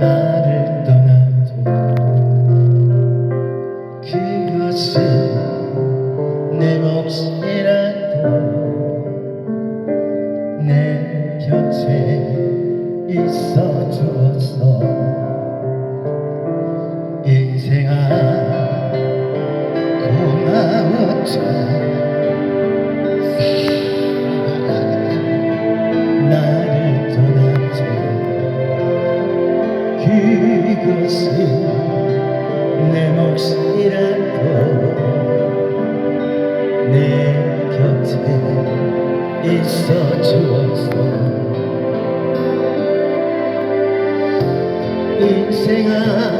나를 떠나도 그것은 내 몫이라도 내 곁에 있어 주었어 인생아 고마웠죠 is such a waste 인생아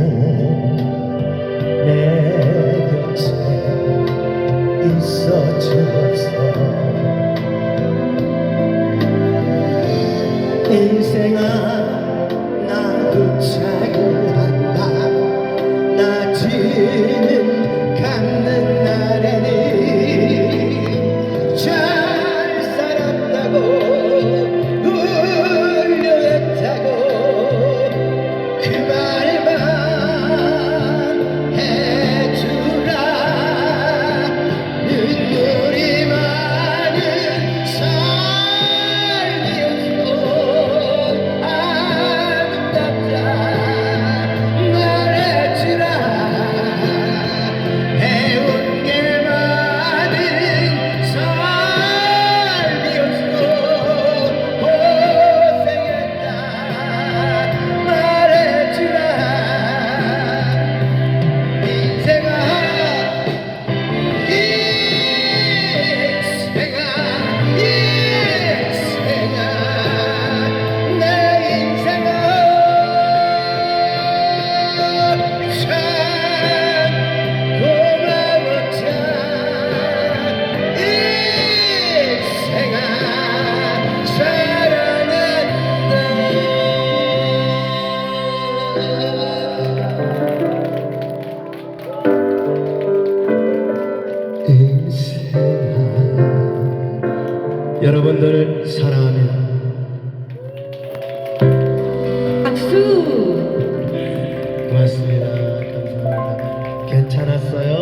나도 작은 한다. 낮은 강 여러분들을 사랑합니다. 박수. 네. 고맙습니다. 감사합니다. 괜찮았어요?